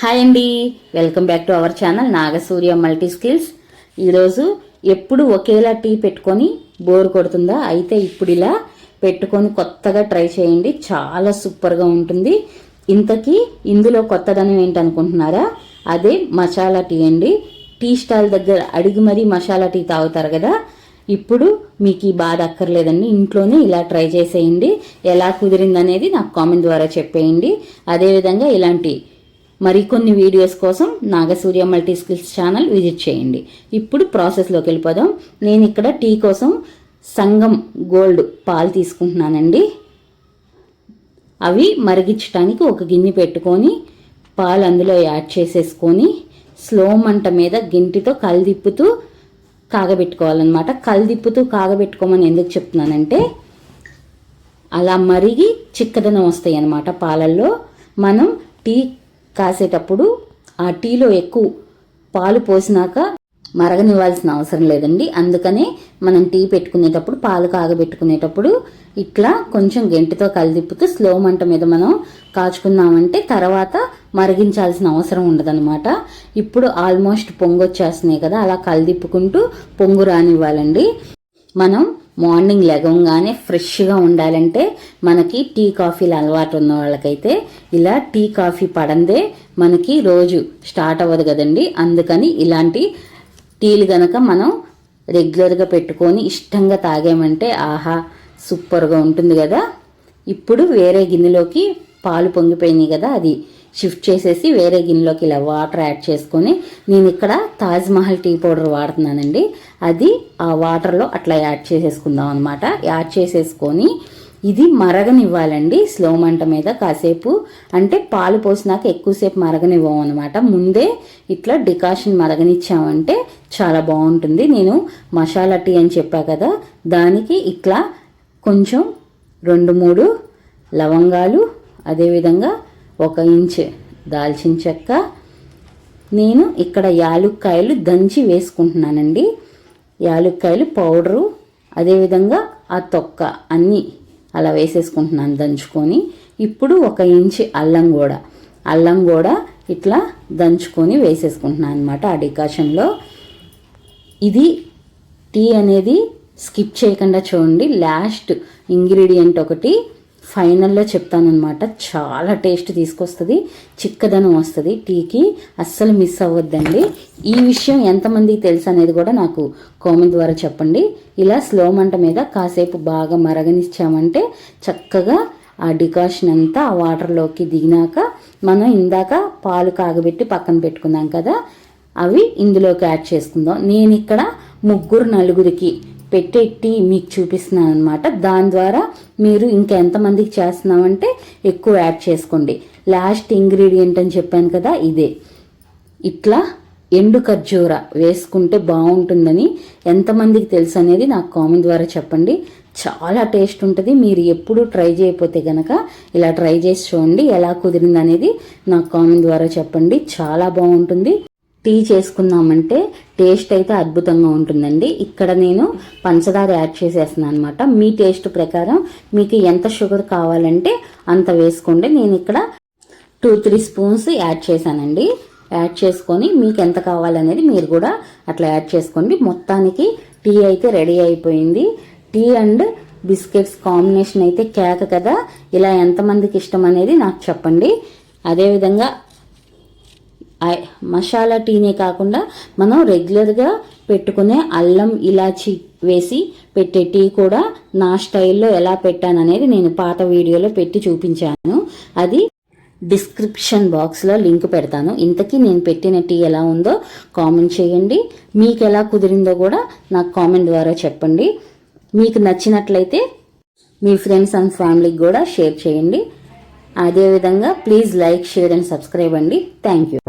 Hi అండి. Welcome back to our channel Nagasurya multi skills. ఈరోజు ఎప్పుడు ఒకేలా టీ పెట్టుకొని బోర్ కొడుతుందా? అయితే ఇప్పుడు ఇలా పెట్టుకొని కొత్తగా ట్రై చేయండి. చాలా సూపర్గా ఉంటుంది. ఇంతకీ ఇందులో కొత్తదనం ఏంటనుకుంటున్నారా? అదే మసాలా టీ అండి. టీ స్టాల్ దగ్గర అడిగి మరీ మసాలా టీ తాగుతారు కదా? ఇప్పుడు మీకు ఈ బాధ అక్కర్లేదండి. ఇంట్లోనే ఇలా ట్రై చేసేయండి. ఎలా కుదిరిందనేది నాకు కామెంట్ ద్వారా చెప్పేయండి. అదేవిధంగా ఇలాంటి మరికొన్ని వీడియోస్ కోసం Nagasurya multi skills channel visit చేయండి. ఇప్పుడు ప్రాసెస్లోకి వెళ్ళిపోదాం. నేను ఇక్కడ టీ కోసం సంగం గోల్డ్ పాలు తీసుకుంటున్నానండి. అవి మరిగించడానికి ఒక గిన్నె పెట్టుకొని పాలు అందులో యాడ్ చేసేసుకొని స్లో మంట మీద గింటితో కలదిప్పుతూ కాగబెట్టుకోవాలన్నమాట. కలదిప్పుతూ కాగబెట్టుకోమని ఎందుకు చెప్తున్నానంటే అలా మరిగి చిక్కదనం వస్తాయి అన్నమాట పాలల్లో. మనం టీ కాసేటప్పుడు ఆ టీలో ఎక్కువ పాలు పోసినాక మరగనివ్వాల్సిన అవసరం లేదండి. అందుకనే మనం టీ పెట్టుకునేటప్పుడు పాలు కాగబెట్టుకునేటప్పుడు ఇట్లా కొంచెం గెంటితో కలిదిప్పుతూ స్లో మంట మీద మనం కాచుకున్నామంటే తర్వాత మరిగించాల్సిన అవసరం ఉండదన్నమాట. ఇప్పుడు ఆల్మోస్ట్ పొంగు వచ్చేస్తున్నాయి కదా అలా కలిదిప్పుకుంటూ పొంగు రానివ్వాలండి. మనం మార్నింగ్ లెగంగానే ఫ్రెష్గా ఉండాలంటే మనకి టీ కాఫీలు అలవాటు ఉన్న వాళ్ళకైతే ఇలా టీ కాఫీ పడందే మనకి రోజు స్టార్ట్ అవ్వదు కదండి. అందుకని ఇలాంటి టీలు గనక మనం రెగ్యులర్గా పెట్టుకొని ఇష్టంగా తాగామంటే ఆహా సూపర్గా ఉంటుంది కదా. ఇప్పుడు వేరే గిన్నెలోకి పాలు పొంగిపోయినాయి కదా అది. షిఫ్ట్ చేసేసి వేరే గిన్నెలోకి ఇలా వాటర్ యాడ్ చేసుకొని నేను ఇక్కడ తాజ్ మహల్ టీ పౌడర్ వాడుతున్నానండి. అది ఆ వాటర్లో అట్లా యాడ్ చేసేసుకుందాం అనమాట యాడ్ చేసేసుకొని ఇది మరగనివ్వాలండి స్లో మంట మీద కాసేపు. అంటే పాలు పోసినాక ఎక్కువసేపు మరగనివ్వం అనమాట ముందే ఇట్లా డికాషన్ మరగనిచ్చామంటే చాలా బాగుంటుంది. నేను మసాలా టీ అని చెప్పా కదా దానికి ఇట్లా కొంచెం రెండు మూడు లవంగాలు అదేవిధంగా ఒక ఇంచ్ దాల్చిన చెక్క. నేను ఇక్కడ యాలుక్కాయలు దంచి వేసుకుంటున్నానండి. యాలుక్కాయలు పౌడరు అదేవిధంగా ఆ తొక్క అన్నీ అలా వేసేసుకుంటున్నాను దంచుకొని. ఇప్పుడు ఒక ఇంచి అల్లం కూడా అల్లం కూడా ఇట్లా దంచుకొని వేసేసుకుంటున్నాను అనమాట ఆ డికాషన్లో. ఇది టీ అనేది స్కిప్ చేయకుండా చూడండి. లాస్ట్ ఇంగ్రీడియంట్ ఒకటి. ఫైనల్లో చెప్తానమాట చాలా టేస్ట్ తీసుకొస్తుంది. చిక్కదనం వస్తుంది టీకి. అస్సలు మిస్ అవ్వద్దండి. ఈ విషయం ఎంతమందికి తెలుసు అనేది కూడా నాకు కామెంట్ ద్వారా చెప్పండి. ఇలా స్లో మంట మీద కాసేపు బాగా మరగనిచ్చామంటే చక్కగా ఆ డికాషన్ అంతా ఆ వాటర్లోకి దిగినాక మనం ఇందాక పాలు కాగబెట్టి పక్కన పెట్టుకున్నాం కదా అవి ఇందులోకి యాడ్ చేసుకుందాం. నేను ఇక్కడ ముగ్గురు నలుగురికి పెట్టెట్టి మీకు చూపిస్తున్నాను అనమాట దాని ద్వారా మీరు ఇంకా ఎంతమందికి చేస్తున్నామంటే ఎక్కువ యాడ్ చేసుకోండి. లాస్ట్ ఇంగ్రీడియంట్ అని చెప్పాను కదా ఇదే. ఇట్లా ఎండు ఖర్జూర వేసుకుంటే బాగుంటుందని ఎంతమందికి తెలుసు అనేది నాకు కామెంట్ ద్వారా చెప్పండి. చాలా టేస్ట్ ఉంటుంది. మీరు ఎప్పుడు ట్రై చేయకపోతే కనుక ఇలా ట్రై చేసి చూడండి. ఎలా కుదిరింది అనేది నాకు కామెంట్ ద్వారా చెప్పండి. చాలా బాగుంటుంది. టీ చేసుకున్నామంటే టేస్ట్ అయితే అద్భుతంగా ఉంటుందండి. ఇక్కడ నేను పంచదార యాడ్ చేసేస్తున్నాను అనమాట మీ టేస్ట్ ప్రకారం మీకు ఎంత షుగర్ కావాలంటే అంత వేసుకోండి. నేను ఇక్కడ టూ త్రీ స్పూన్స్ యాడ్ చేశానండి. యాడ్ చేసుకొని మీకు ఎంత కావాలనేది మీరు కూడా అట్లా యాడ్ చేసుకోండి. మొత్తానికి టీ అయితే రెడీ అయిపోయింది. టీ అండ్ బిస్కెట్స్ కాంబినేషన్ అయితే కేక కదా. ఇలా ఎంతమందికి ఇష్టం అనేది నాకు చెప్పండి. అదేవిధంగా మసాలా టీనే కాకుండా మనం రెగ్యులర్గా పెట్టుకునే అల్లం ఇలాచి వేసి పెట్టే టీ కూడా నా స్టైల్లో ఎలా పెట్టాను అనేది నేను పాత వీడియోలో పెట్టి చూపించాను. అది డిస్క్రిప్షన్ బాక్స్లో లింక్ పెడతాను. ఇంతకీ నేను పెట్టిన టీ ఎలా ఉందో కామెంట్ చేయండి. మీకు ఎలా కుదిరిందో కూడా నాకు కామెంట్ ద్వారా చెప్పండి. మీకు నచ్చినట్లయితే మీ ఫ్రెండ్స్ అండ్ ఫ్యామిలీకి కూడా షేర్ చేయండి. అదేవిధంగా please like share and subscribe అండి. Thank you.